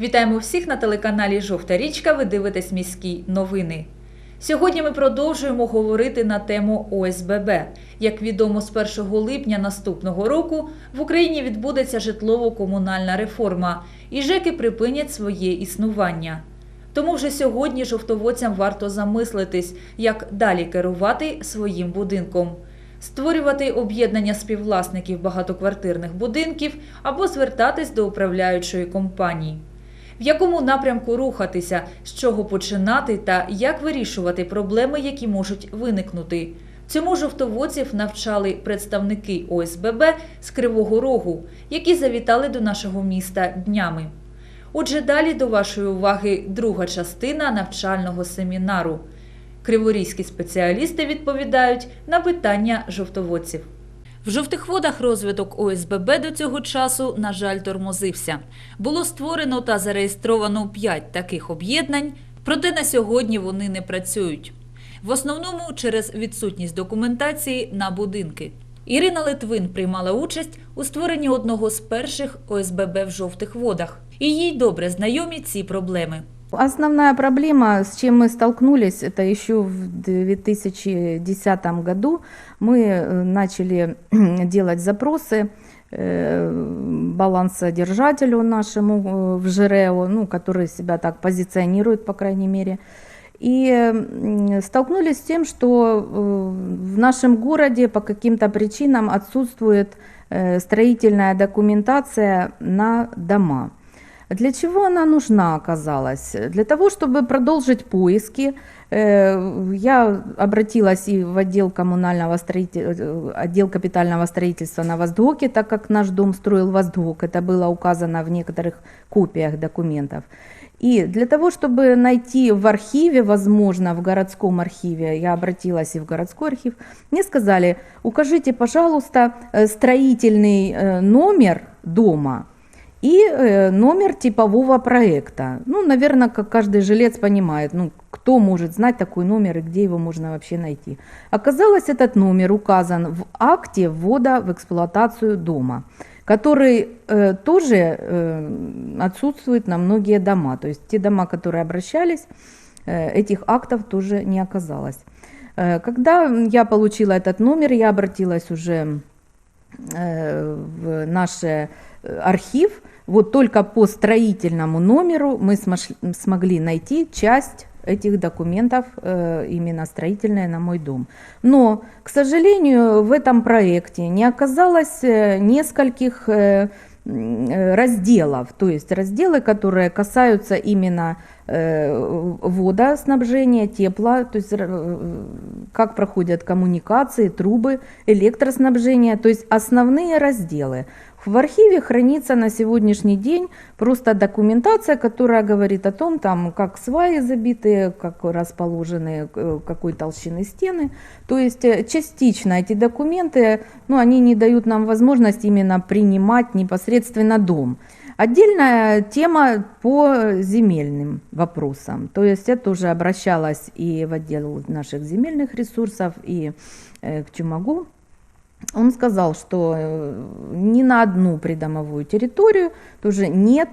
Вітаємо всіх на телеканалі Жовта річка. Ви дивитесь міські новини. Сьогодні ми продовжуємо говорити на тему ОСББ. Як відомо, з 1 липня наступного року в Україні відбудеться житлово-комунальна реформа, і ЖЕКи припинять своє існування. Тому вже сьогодні жовтоводцям варто замислитись, як далі керувати своїм будинком, створювати об'єднання співвласників багатоквартирних будинків або звертатись до управляючої компанії. В якому напрямку рухатися, з чого починати та як вирішувати проблеми, які можуть виникнути. Цьому жовтоводців навчали представники ОСББ з Кривого Рогу, які завітали до нашого міста днями. Отже, далі до вашої уваги друга частина навчального семінару. Криворізькі спеціалісти відповідають на питання жовтоводців. В жовтих водах розвиток ОСББ до цього часу, на жаль, тормозився. Було створено та зареєстровано 5 таких об'єднань, проте на сьогодні вони не працюють. В основному через відсутність документації на будинки. Ірина Литвин приймала участь у створенні одного з перших ОСББ в жовтих водах. І їй добре знайомі ці проблеми. Основная проблема, с чем мы столкнулись, это еще в 2010 году мы э, начали делать запросы э, балансодержателю нашему э, в ЖРЭО, ну, который себя так позиционирует, по крайней мере. И столкнулись с тем, что в нашем городе по каким-то причинам отсутствует строительная документация на дома. Для чего она нужна оказалась? Для того, чтобы продолжить поиски, э, я обратилась и в отдел коммунального строительства, отдел капитального строительства на Воздоке, так как наш дом строил Воздок, это было указано в некоторых копиях документов. И для того, чтобы найти в архиве, возможно, в городском архиве, я обратилась и в городской архив, мне сказали, укажите, пожалуйста, э, строительный э, номер дома, и э, номер типового проекта. Ну, наверное, как каждый жилец понимает, ну, кто может знать такой номер и где его можно вообще найти. Оказалось, этот номер указан в акте ввода в эксплуатацию дома, который э, тоже э, отсутствует на многие дома. То есть те дома, которые обращались, э, этих актов тоже не оказалось. Э, Когда я получила этот номер, я обратилась уже э, в наш э, архив. Вот только по строительному номеру мы смогли найти часть этих документов э, именно строительные на мой дом. Но, к сожалению, в этом проекте не оказалось э, нескольких э, разделов, то есть разделы, которые касаются именно водоснабжения, тепла, то есть как проходят коммуникации, трубы, электроснабжения, то есть основные разделы. В архиве хранится на сегодняшний день просто документация, которая говорит о том, там, как сваи забиты, как расположены, э, какой толщины стены. То есть э, частично эти документы, ну, они не дают нам возможность именно принимать непосредственно дом. Отдельная тема по земельным вопросам. То есть я тоже обращалась и в отдел наших земельных ресурсов, и э, к Чумагу. Он сказал, что э, ни на одну придомовую территорию тоже нет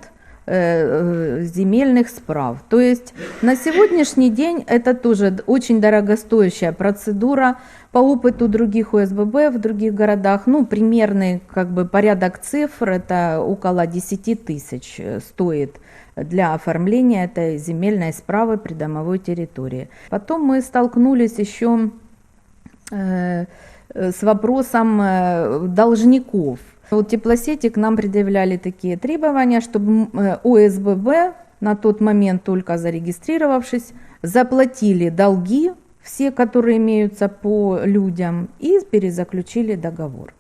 э, э, земельных справ. То есть на сегодняшний день это тоже очень дорогостоящая процедура. По опыту других ОСББ в других городах, ну, примерный как бы порядок цифр, это около 10 тысяч стоит для оформления этой земельной справы придомовой территории. Потом мы столкнулись еще э, с вопросом э, должников. Вот теплосети к нам предъявляли такие требования, чтобы э, ОСББ, на тот момент только зарегистрировавшись, заплатили долги, все, которые имеются по людям, и перезаключили договор.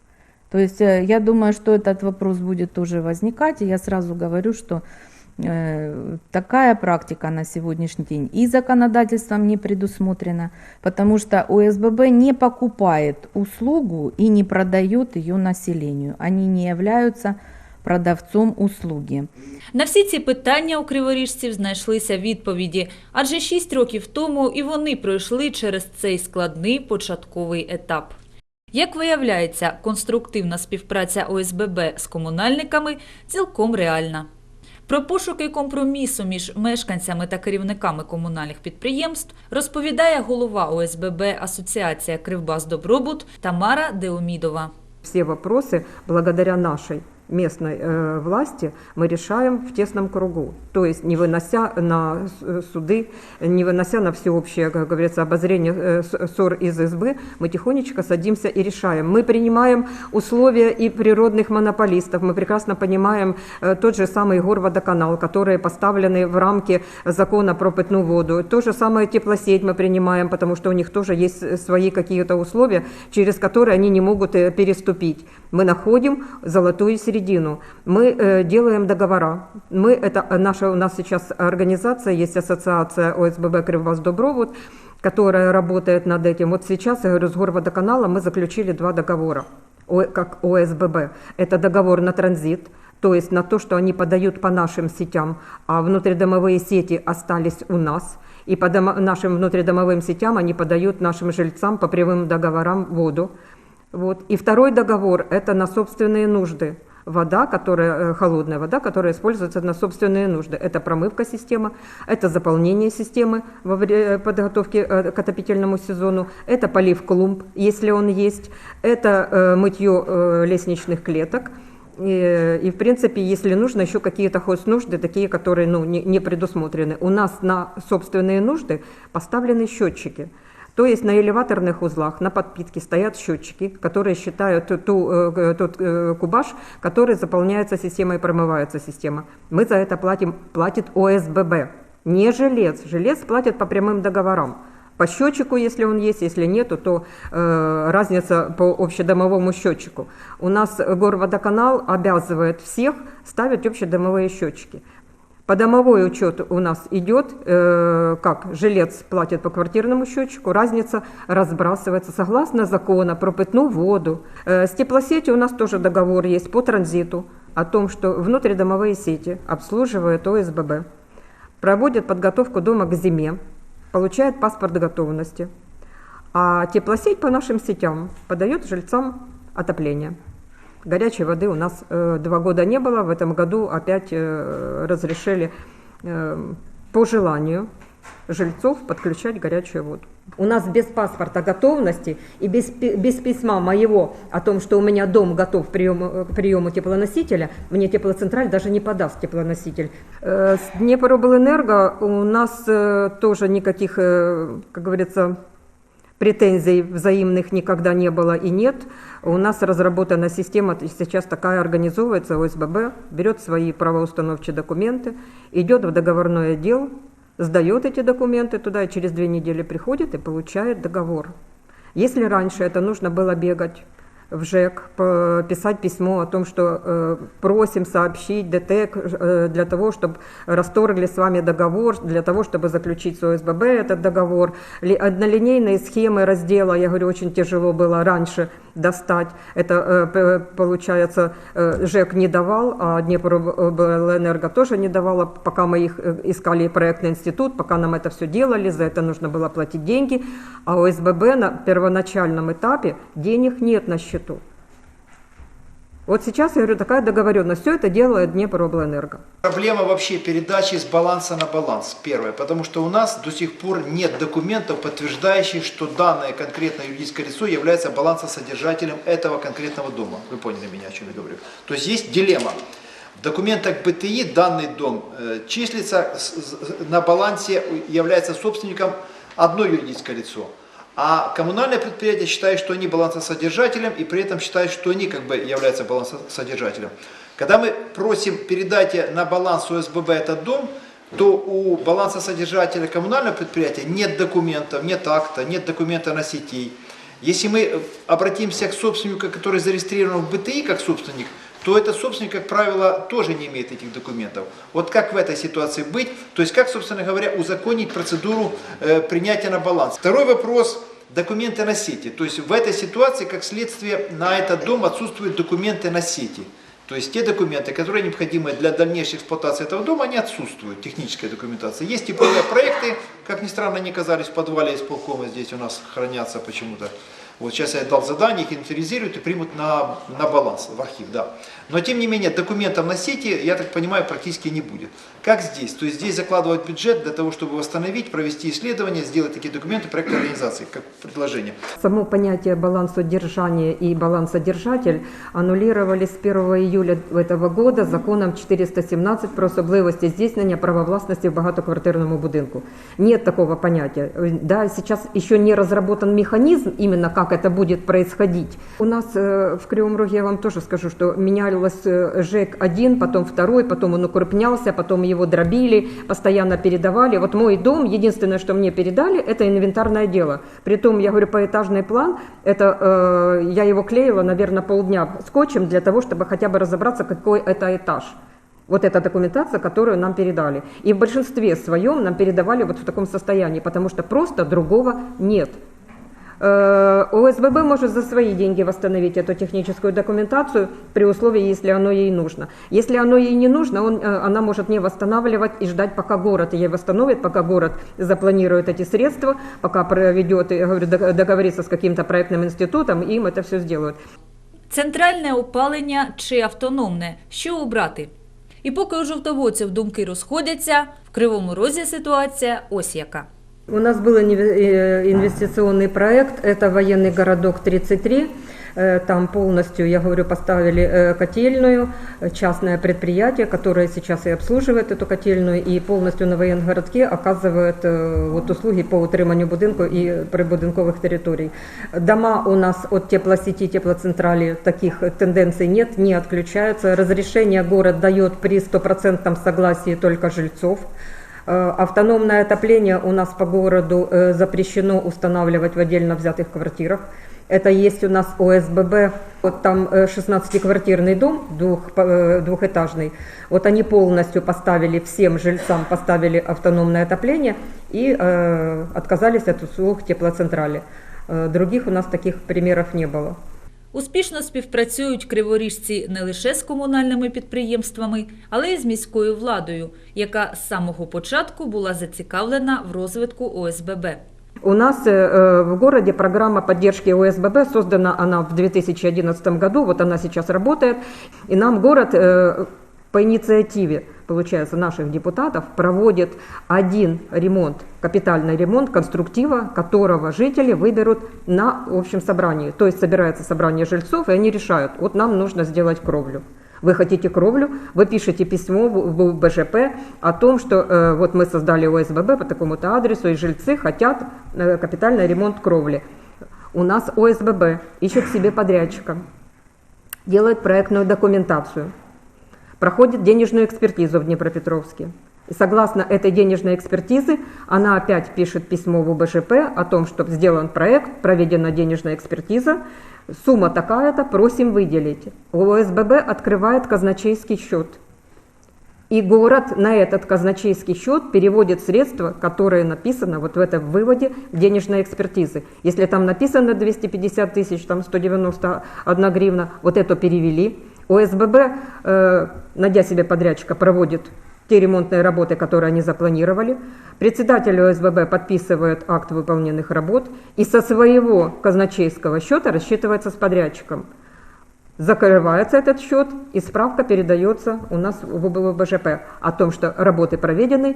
То есть э, я думаю, что этот вопрос будет тоже возникать, и я сразу говорю, что э, такая практика на сегодняшний день и законодательством не предусмотрена, потому что ОСББ не покупает услугу и не продает ее населению. Они не являются продавцом услуги. На всі ці питання у криворіжців знайшлися відповіді, адже 6 років тому і вони пройшли через цей складний початковий етап. Як виявляється, конструктивна співпраця ОСББ з комунальниками цілком реальна. Про пошуки компромісу між мешканцями та керівниками комунальних підприємств розповідає голова ОСББ Асоціація Кривбас Добробут Тамара Деомідова. Всі питання благодаря нашей местной э, власти мы решаем в тесном кругу, то есть не вынося на с- суды, не вынося на всеобщее, как говорится, обозрение э, ссор из избы, мы тихонечко садимся и решаем. Мы принимаем условия и природных монополистов, мы прекрасно понимаем э, тот же самый горводоканал, которые поставлены в рамки закона про питную воду, то же самое теплосеть мы принимаем, потому что у них тоже есть э, свои какие-то условия, через которые они не могут э, переступить. Мы находим золотую середину. Мы э, делаем договора. Мы, это э, наша у нас сейчас организация, есть ассоциация ОСББ Кривбас Добровод, которая работает над этим. Вот сейчас, я говорю, с Горводоканалом мы заключили два договора, О- как ОСББ. Это договор на транзит, то есть на то, что они подают по нашим сетям, а внутридомовые сети остались у нас. И по дома- нашим внутридомовым сетям они подают нашим жильцам по прямым договорам воду. Вот. И второй договор – это на собственные нужды. Вода, которая, э, холодная вода, которая используется на собственные нужды. Это промывка системы, это заполнение системы во время подготовки э, к отопительному сезону, это полив клумб, если он есть, это э, мытье э, лестничных клеток. И, и, в принципе, если нужно, еще какие-то хознужды, такие, которые ну, не, не предусмотрены. У нас на собственные нужды поставлены счетчики. То есть на элеваторных узлах, на подпитке стоят счетчики, которые считают ту- ту, э, тот э, кубаж, который заполняется системой и промывается система. Мы за это платим, платит ОСББ, не жилец. Жилец платит по прямым договорам. По счетчику, если он есть, если нету, то э, разница по общедомовому счетчику. У нас Горводоканал обязывает всех ставить общедомовые счетчики. Подомовой учет у нас идет, э, как жилец платит по квартирному счетчику, разница разбрасывается согласно закона про питную воду. Э, с теплосетью у нас тоже договор есть по транзиту о том, что внутридомовые сети обслуживает ОСББ, проводят подготовку дома к зиме, получает паспорт готовности, а теплосеть по нашим сетям подает жильцам отопление. Горячей воды у нас э, два года не было, в этом году опять э, разрешили э, по желанию жильцов подключать горячую воду. У нас без паспорта готовности и без, без письма моего о том, что у меня дом готов к приему, к приему теплоносителя, мне теплоцентраль даже не подаст теплоноситель. Э, С Днепроблэнерго у нас э, тоже никаких, э, как говорится, претензий взаимных никогда не было и нет. У нас разработана система, сейчас такая организовывается, ОСББ берет свои правоустановчие документы, идет в договорной отдел, сдает эти документы туда и через две недели приходит и получает договор. Если раньше это нужно было бегать в ЖЭК, писать письмо о том, что э, просим сообщить ДТЭК э, для того, чтобы расторгли с вами договор, для того, чтобы заключить с ОСББ этот договор. Ли- Однолинейные схемы раздела, я говорю, очень тяжело было раньше достать. Это, э, получается, ЖЭК не давал, а Днепроэнерго тоже не давала, пока мы их искали проектный институт, пока нам это все делали, за это нужно было платить деньги, а ОСББ на первоначальном этапе денег нет на счету. Вот сейчас, я говорю, такая договоренность. Все это делает Днепроблэнерго. Проблема вообще передачи с баланса на баланс. Первое, потому что у нас до сих пор нет документов, подтверждающих, что данное конкретное юридическое лицо является балансосодержателем этого конкретного дома. Вы поняли меня, о чем я говорю. То есть есть дилемма. В документах БТИ данный дом э, числится на балансе, является собственником одно юридическое лицо. А коммунальное предприятие считает, что они балансосодержателем и при этом считает, что они как бы являются балансосодержателем. Когда мы просим передайте на баланс ОСББ этот дом, то у балансосодержателя коммунального предприятия нет документов, нет акта, нет документа на сетей. Если мы обратимся к собственнику, который зарегистрирован в БТИ как собственник, то этот собственник, как правило, тоже не имеет этих документов. Вот как в этой ситуации быть? То есть как, собственно говоря, узаконить процедуру э, принятия на баланс? Второй вопрос – документы на сети. То есть в этой ситуации, как следствие, на этот дом отсутствуют документы на сети. То есть те документы, которые необходимы для дальнейшей эксплуатации этого дома, они отсутствуют, техническая документация. Есть типовые проекты, как ни странно, они оказались в подвале исполкома, здесь у нас хранятся почему-то. Вот сейчас я дал задание, их инвентаризируют и примут на, на баланс в архив, да. Но тем не менее документов на сети, я так понимаю, практически не будет. Как здесь? То есть здесь закладывать бюджет для того, чтобы восстановить, провести исследования, сделать такие документы, проект организации, как предложение. Само понятие балансодержания и балансодержатель аннулировали с 1 июля этого года законом 417 про особливості здійснення права власності в багатоквартирному будинку. Нет такого понятия. Да, сейчас еще не разработан механизм, именно как это будет происходить. У нас э, в Кривом Роге, я вам тоже скажу, что менялось э, ЖЭК один, потом второй, потом он укрупнялся, потом его дробили, постоянно передавали. Вот мой дом, единственное, что мне передали, это инвентарное дело. Притом, я говорю, поэтажный план, это э, я его клеила, наверное, полдня скотчем для того, чтобы хотя бы разобраться, какой это этаж. Вот эта документация, которую нам передали. И в большинстве своем нам передавали вот в таком состоянии, потому что просто другого нет. Э, ОСББ может за свои деньги восстановить эту техническую документацию при условии, если оно ей нужно. Если оно ей не нужно, он, э, она может не восстанавливать и ждать, пока город ей восстановит, пока город запланирует эти средства, пока проведет, я говорю, дог- договорится с каким-то проектным институтом, и им это все сделают. Центральне опалення чи автономне? Що обрати? І поки у жовтоводців думки розходяться, в Кривому Розі ситуація ось яка. У нас был э, инвестиционный проект, это военный городок 33. Э, Там полностью, я говорю, поставили э, котельную, частное предприятие, которое сейчас и обслуживает эту котельную, и полностью на военном городке оказывает вот услуги по утриманию будинку и прибудинковых территорий. Дома у нас от теплосети, теплоцентрали таких тенденций нет, не отключаются. Разрешение город дает при стопроцентном согласии только жильцов. Э, Автономное отопление у нас по городу э, запрещено устанавливать в отдельно взятых квартирах. Это есть у нас ОСББ, вот там э, 16-квартирный дом двух, э, двухэтажный. Вот они полностью поставили, всем жильцам поставили автономное отопление и э, отказались от услуг теплоцентрали. Э, Других у нас таких примеров не было. Успішно співпрацюють криворіжці не лише з комунальними підприємствами, але й з міською владою, яка з самого початку була зацікавлена в розвитку ОСББ. У нас э, в городе программа поддержки ОСББ создана она в 2011 году, вот она сейчас работает, и нам город э, по инициативе, получается, наших депутатов проводит один ремонт, капитальный ремонт конструктива, которого жители выберут на общем собрании. То есть собирается собрание жильцов, и они решают, вот нам нужно сделать кровлю. Вы хотите кровлю, вы пишете письмо в БЖП о том, что э, вот мы создали ОСББ по такому-то адресу, и жильцы хотят э, капитальный ремонт кровли. У нас ОСББ ищет себе подрядчика, делает проектную документацию, проходит денежную экспертизу в Днепропетровске. И согласно этой денежной экспертизы, она опять пишет письмо в УБЖП о том, что сделан проект, проведена денежная экспертиза, сумма такая-то, просим выделить. ОСББ открывает казначейский счет. И город на этот казначейский счет переводит средства, которые написано вот в этом выводе денежной экспертизы. Если там написано 250 тысяч, там 191 гривна, вот это перевели. ОСББ, э, найдя себе подрядчика, проводит те ремонтные работы, которые они запланировали. Председатель ОСББ подписывает акт выполненных работ и со своего казначейского счета рассчитывается с подрядчиком. Закрывается этот счет, и справка передается у нас в УБЖП о том, что работы проведены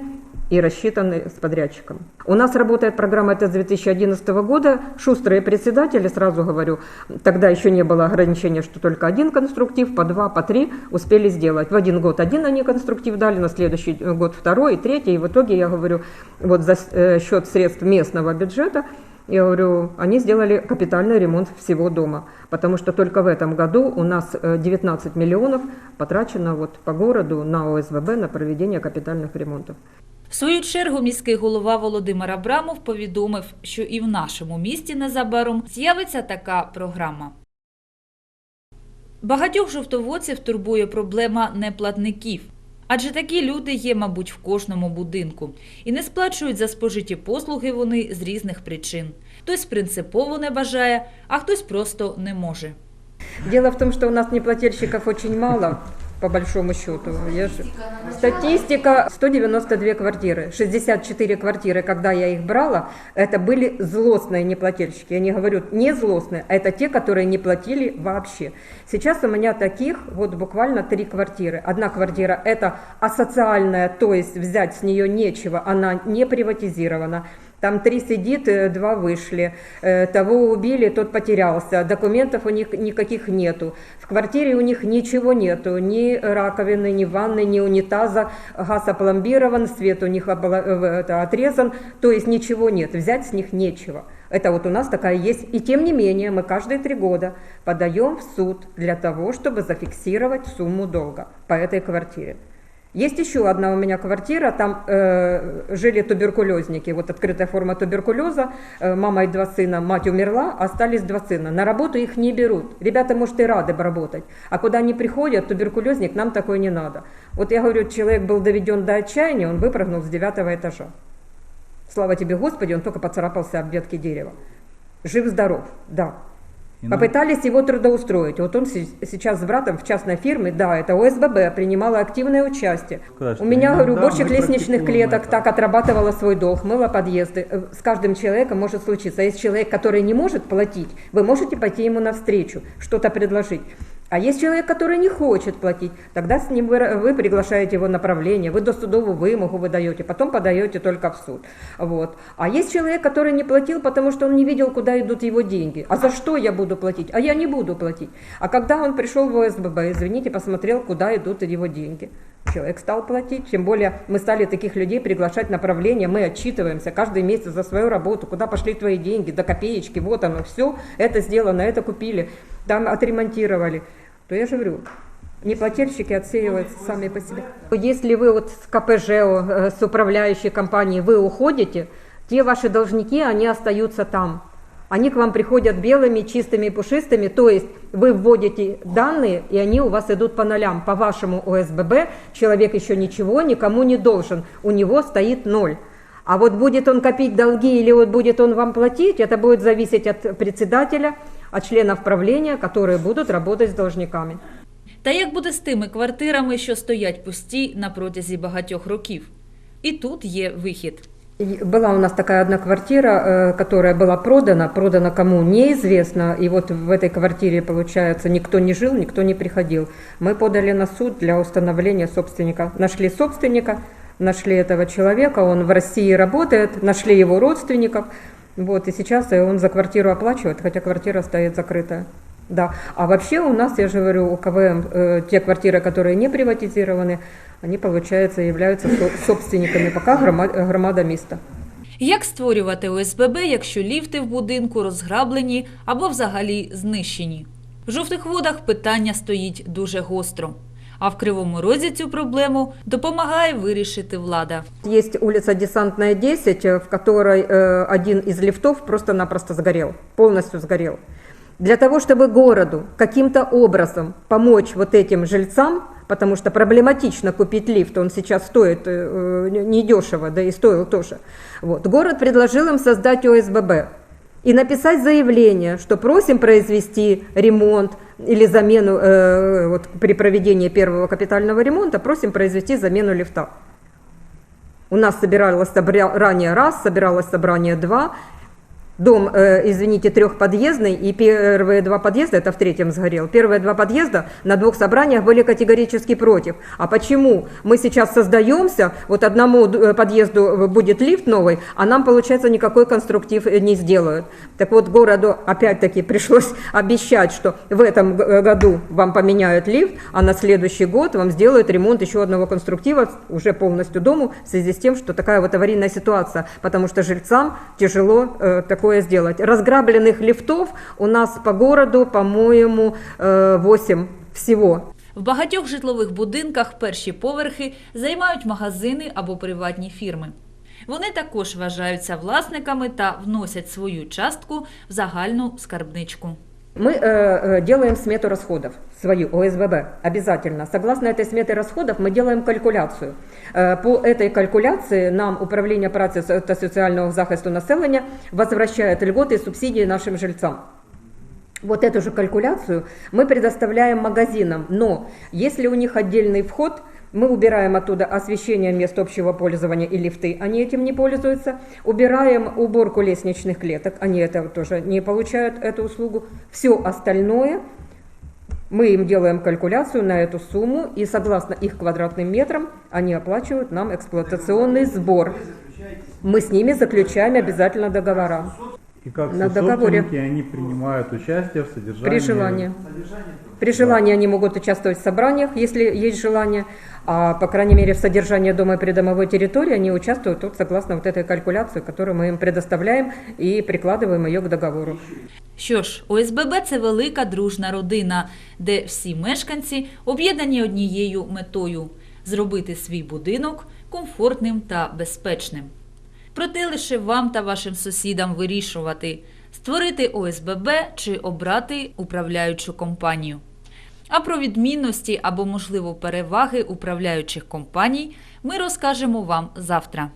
и рассчитаны с подрядчиком. У нас работает программа это с 2011 года. Шустрые председатели, сразу говорю, тогда еще не было ограничения, что только один конструктив, по два, по три успели сделать. В один год один они конструктив дали, на следующий год второй, третий. И в итоге, я говорю, вот за э, счет средств местного бюджета я говорю, они сделали капитальный ремонт всего дома, потому что только в этом году у нас э, 19 миллионов потрачено вот по городу на ОСББ на проведение капитальных ремонтов. В свою чергу міський голова Володимир Абрамов повідомив, що і в нашому місті незабаром з'явиться така програма. Багатьох жовтоводців турбує проблема неплатників. Адже такі люди є, мабуть, в кожному будинку. І не сплачують за спожиті послуги вони з різних причин. Хтось принципово не бажає, а хтось просто не може. Дело в том, что у нас неплательщиков очень мало. По большому счету. Я же- Статистика 192 квартиры, 64 квартиры, когда я их брала, это были злостные неплательщики. Я не говорю не злостные, а это те, которые не платили вообще. Сейчас у меня таких вот буквально три квартиры. Одна квартира это асоциальная, то есть взять с нее нечего, она не приватизирована. Там три сидит, э, два вышли. Э, Того убили, тот потерялся. Документов у них никаких нету. В квартире у них ничего нету. Ни раковины, ни ванны, ни унитаза. Газ опломбирован, свет у них э, отрезан. То есть ничего нет. Взять с них нечего. Это вот у нас такая есть. И тем не менее, мы каждые три года подаем в суд для того, чтобы зафиксировать сумму долга по этой квартире. Есть еще одна у меня квартира, там э, жили туберкулезники, вот открытая форма туберкулеза, э, мама и два сына, мать умерла, остались два сына. На работу их не берут. Ребята, может, и рады бы работать. А куда они приходят, туберкулезник, нам такое не надо. Вот я говорю, человек был доведен до отчаяния, он выпрыгнул с девятого этажа. Слава тебе, Господи, он только поцарапался об ветке дерева. Жив-здоров, да. Попытались его трудоустроить. Вот он се- сейчас с братом в частной фирме, да, это ОСББ, принимала активное участие. Сказать, У меня, говорю, уборщик лестничных клеток это. так отрабатывала свой долг, мыла подъезды. Э, С каждым человеком может случиться. А есть человек, который не может платить, вы можете пойти ему навстречу, что-то предложить. А есть человек, который не хочет платить, тогда с ним вы, вы приглашаете его направление, вы досудовую вымогу выдаете, потом подаете только в суд. Вот. А есть человек, который не платил, потому что он не видел, куда идут его деньги. А за что я буду платить? А я не буду платить. А когда он пришел в ОСББ, извините, посмотрел, куда идут его деньги. Человек стал платить, тем более мы стали таких людей приглашать направление, мы отчитываемся каждый месяц за свою работу, куда пошли твои деньги, до копеечки, вот оно, все, это сделано, это купили, там отремонтировали. То я же говорю, неплательщики отсеиваются сами по себе. Если вы вот с КПЖ, э, с управляющей компанией, вы уходите, те ваши должники, они остаются там. Они к вам приходят белыми, чистыми, пушистыми, то есть вы вводите данные, и они у вас идут по нолям. По вашему ОСББ человек еще ничего никому не должен, у него стоит ноль. А вот будет он копить долги или вот будет он вам платить, это будет зависеть от председателя, от членов правления, которые будут работать с должниками. Та як буде з тими квартирами, що стоять пусті на протязі багатьох років? І тут є вихід. И Была у нас такая одна квартира, э, которая была продана, продана кому неизвестно, и вот в этой квартире, получается, никто не жил, никто не приходил. Мы подали на суд для установления собственника. Нашли собственника, нашли этого человека, он в России работает, нашли его родственников, вот, и сейчас э, он за квартиру оплачивает, хотя квартира стоит закрытая. Да, а вообще у нас, я же говорю, у КВМ э, те квартиры, которые не приватизированы, они, получается, являются со- собственниками пока грома- громада міста. Як створювати ОСББ, якщо ліфти в будинку розграблені або взагалі знищені? В жовтих водах питання стоїть дуже гостро. А в Кривому Розі цю проблему допомагає вирішити влада. Есть улица Десантная 10, э, в которой э, один из лифтов просто-напросто сгорел, полностью сгорел. Для того, чтобы городу каким-то образом помочь вот этим жильцам, потому что проблематично купить лифт, он сейчас стоит э, э, недешево, да и стоил тоже. Вот. Город предложил им создать ОСББ и написать заявление, что просим произвести ремонт или замену, э, вот при проведении первого капитального ремонта, просим произвести замену лифта. У нас собиралось ранее раз, собиралось собрание два. Дом, э, извините, трехподъездный, и первые два подъезда, это в третьем сгорел, первые два подъезда на двух собраниях были категорически против. А почему мы сейчас создаемся, вот одному э, подъезду будет лифт новый, а нам, получается, никакой конструктив э, не сделают. Так вот, городу опять-таки пришлось обещать, что в этом г- году вам поменяют лифт, а на следующий год вам сделают ремонт еще одного конструктива, уже полностью дому, в связи с тем, что такая вот аварийная ситуация, потому что жильцам тяжело э, такое сделать. Разграбленных лифтов у нас по городу, по-моему, э, 8 всего. В багатьох житлових будинках перші поверхи займають магазини або приватні фірми. Вони також вважаються власниками та вносять свою частку в загальну скарбничку. Мы э, э, делаем смету расходов, Свою ОСББ, обязательно. Согласно этой сметы расходов мы делаем калькуляцию. Э, по этой калькуляции нам Управление праці та соціального захисту населення возвращает льготы и субсидии нашим жильцам. Вот эту же калькуляцию мы предоставляем магазинам, но если у них отдельный вход, мы убираем оттуда освещение мест общего пользования и лифты, они этим не пользуются. Убираем уборку лестничных клеток, они это тоже не получают, эту услугу. Все остальное мы им делаем калькуляцию на эту сумму, и согласно их квадратным метрам они оплачивают нам эксплуатационный сбор. Мы с ними заключаем обязательно договора. И как На все договоре. собственники, они принимают участие в содержании. При желании. При желании они могут участвовать в собраниях, если есть желание, а по крайней мере в содержании дома и придомовой территории они участвуют вот согласно вот этой калькуляции, которую мы им предоставляем и прикладываем ее к договору. Що ж, ОСББ це велика дружна родина, де всі мешканці об'єднані однією метою зробити свій будинок комфортним та безпечним. Проте лише вам та вашим сусідам вирішувати, створити ОСББ чи обрати управляючу компанію. А про відмінності або, можливо, переваги управляючих компаній ми розкажемо вам завтра.